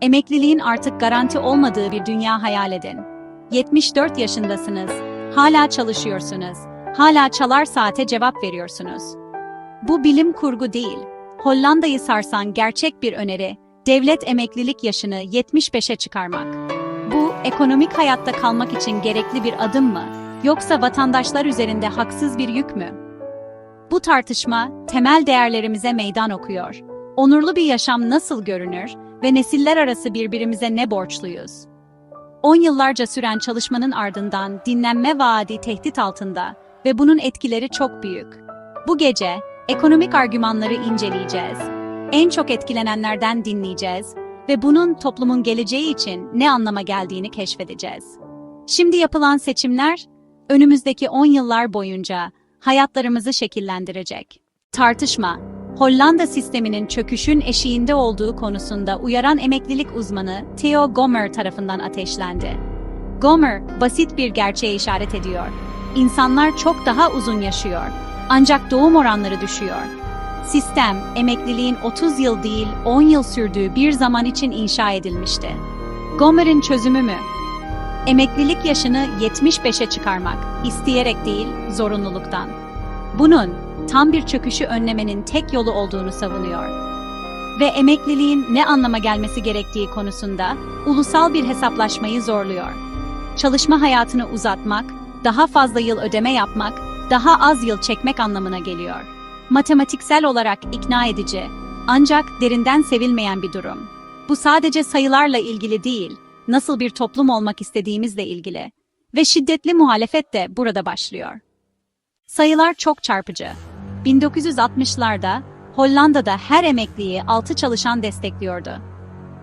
Emekliliğin artık garanti olmadığı bir dünya hayal edin. 74 yaşındasınız, hala çalışıyorsunuz, hala çalar saate cevap veriyorsunuz. Bu bilim kurgu değil, Hollanda'yı sarsan gerçek bir öneri, devlet emeklilik yaşını 75'e çıkarmak. Bu, ekonomik hayatta kalmak için gerekli bir adım mı, yoksa vatandaşlar üzerinde haksız bir yük mü? Bu tartışma, temel değerlerimize meydan okuyor. Onurlu bir yaşam nasıl görünür ve nesiller arası birbirimize ne borçluyuz? 10 yıllarca süren çalışmanın ardından dinlenme vaadi tehdit altında ve bunun etkileri çok büyük. Bu gece ekonomik argümanları inceleyeceğiz. En çok etkilenenlerden dinleyeceğiz ve bunun toplumun geleceği için ne anlama geldiğini keşfedeceğiz. Şimdi yapılan seçimler önümüzdeki 10 yıllar boyunca hayatlarımızı şekillendirecek. Tartışma, Hollanda sisteminin çöküşün eşiğinde olduğu konusunda uyaran emeklilik uzmanı Theo Gomer tarafından ateşlendi. Gomer, basit bir gerçeğe işaret ediyor. İnsanlar çok daha uzun yaşıyor. Ancak doğum oranları düşüyor. Sistem, emekliliğin 30 yıl değil 10 yıl sürdüğü bir zaman için inşa edilmişti. Gomer'in çözümü mü? Emeklilik yaşını 75'e çıkarmak, isteyerek değil, zorunluluktan. Bunun tam bir çöküşü önlemenin tek yolu olduğunu savunuyor. Ve emekliliğin ne anlama gelmesi gerektiği konusunda ulusal bir hesaplaşmayı zorluyor. Çalışma hayatını uzatmak, daha fazla yıl ödeme yapmak, daha az yıl çekmek anlamına geliyor. Matematiksel olarak ikna edici, ancak derinden sevilmeyen bir durum. Bu sadece sayılarla ilgili değil, nasıl bir toplum olmak istediğimizle ilgili. Ve şiddetli muhalefet de burada başlıyor. Sayılar çok çarpıcı. 1960'larda Hollanda'da her emekliyi 6 çalışan destekliyordu.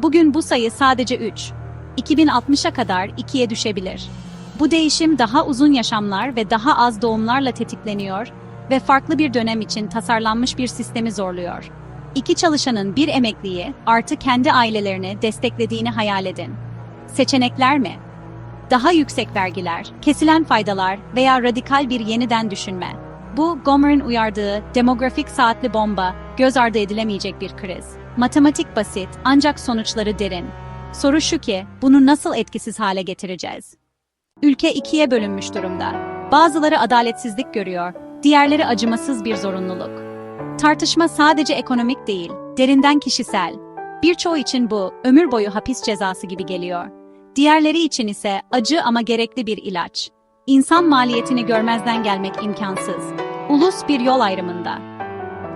Bugün bu sayı sadece 3. 2060'a kadar 2'ye düşebilir. Bu değişim daha uzun yaşamlar ve daha az doğumlarla tetikleniyor ve farklı bir dönem için tasarlanmış bir sistemi zorluyor. İki çalışanın bir emekliyi artı kendi ailelerini desteklediğini hayal edin. Seçenekler mi? Daha yüksek vergiler, kesilen faydalar veya radikal bir yeniden düşünme. Bu, Gomer'in uyardığı demografik saatli bomba, göz ardı edilemeyecek bir kriz. Matematik basit ancak sonuçları derin. Soru şu ki, bunu nasıl etkisiz hale getireceğiz? Ülke ikiye bölünmüş durumda. Bazıları adaletsizlik görüyor, diğerleri acımasız bir zorunluluk. Tartışma sadece ekonomik değil, derinden kişisel. Birçoğu için bu, ömür boyu hapis cezası gibi geliyor. Diğerleri için ise acı ama gerekli bir ilaç. İnsan maliyetini görmezden gelmek imkansız. Ulus bir yol ayrımında.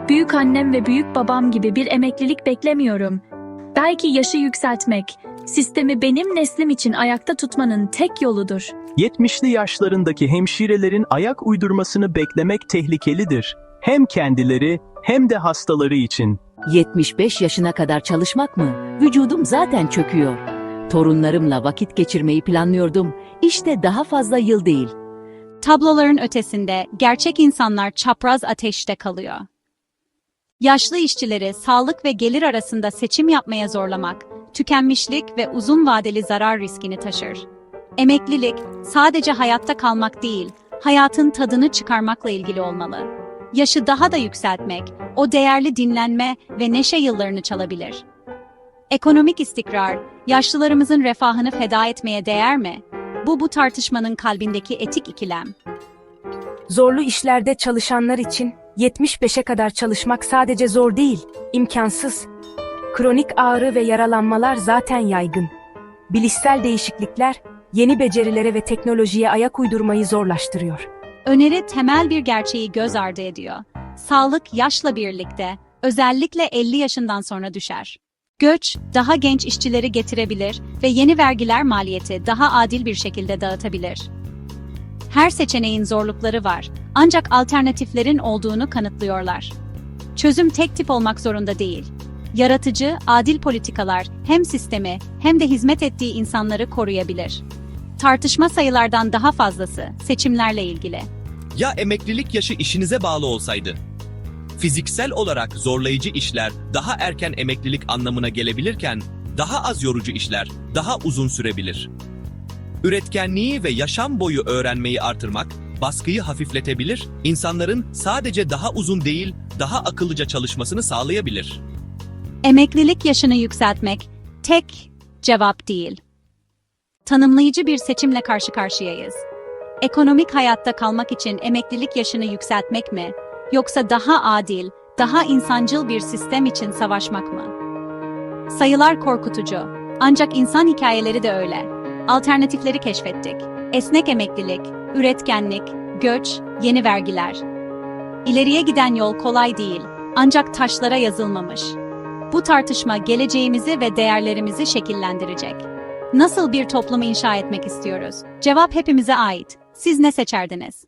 Büyük annem ve büyük babam gibi bir emeklilik beklemiyorum. Belki yaşı yükseltmek, sistemi benim neslim için ayakta tutmanın tek yoludur. 70'li yaşlarındaki hemşirelerin ayak uydurmasını beklemek tehlikelidir. Hem kendileri hem de hastaları için. 75 yaşına kadar çalışmak mı? Vücudum zaten çöküyor. Torunlarımla vakit geçirmeyi planlıyordum. İşte daha fazla yıl değil. Tabloların ötesinde gerçek insanlar çapraz ateşte kalıyor. Yaşlı işçileri sağlık ve gelir arasında seçim yapmaya zorlamak, tükenmişlik ve uzun vadeli zarar riskini taşır. Emeklilik sadece hayatta kalmak değil, hayatın tadını çıkarmakla ilgili olmalı. Yaşı daha da yükseltmek, o değerli dinlenme ve neşe yıllarını çalabilir. Ekonomik istikrar, yaşlılarımızın refahını feda etmeye değer mi? Bu bu tartışmanın kalbindeki etik ikilem. Zorlu işlerde çalışanlar için 75'e kadar çalışmak sadece zor değil, imkansız. Kronik ağrı ve yaralanmalar zaten yaygın. Bilişsel değişiklikler yeni becerilere ve teknolojiye ayak uydurmayı zorlaştırıyor. Öneri temel bir gerçeği göz ardı ediyor. Sağlık yaşla birlikte, özellikle 50 yaşından sonra düşer. Göç, daha genç işçileri getirebilir ve yeni vergiler maliyeti daha adil bir şekilde dağıtabilir. Her seçeneğin zorlukları var, ancak alternatiflerin olduğunu kanıtlıyorlar. Çözüm tek tip olmak zorunda değil. Yaratıcı, adil politikalar hem sistemi hem de hizmet ettiği insanları koruyabilir. Tartışma sayılardan daha fazlası seçimlerle ilgili. Ya emeklilik yaşı işinize bağlı olsaydı? Fiziksel olarak zorlayıcı işler daha erken emeklilik anlamına gelebilirken, daha az yorucu işler daha uzun sürebilir. Üretkenliği ve yaşam boyu öğrenmeyi artırmak, baskıyı hafifletebilir, insanların sadece daha uzun değil, daha akıllıca çalışmasını sağlayabilir. Emeklilik yaşını yükseltmek tek cevap değil. Tanımlayıcı bir seçimle karşı karşıyayız. Ekonomik hayatta kalmak için emeklilik yaşını yükseltmek mi, yoksa daha adil, daha insancıl bir sistem için savaşmak mı? Sayılar korkutucu. Ancak insan hikayeleri de öyle. Alternatifleri keşfettik. Esnek emeklilik, üretkenlik, göç, yeni vergiler. İleriye giden yol kolay değil, ancak taşlara yazılmamış. Bu tartışma geleceğimizi ve değerlerimizi şekillendirecek. Nasıl bir toplum inşa etmek istiyoruz? Cevap hepimize ait. Siz ne seçerdiniz?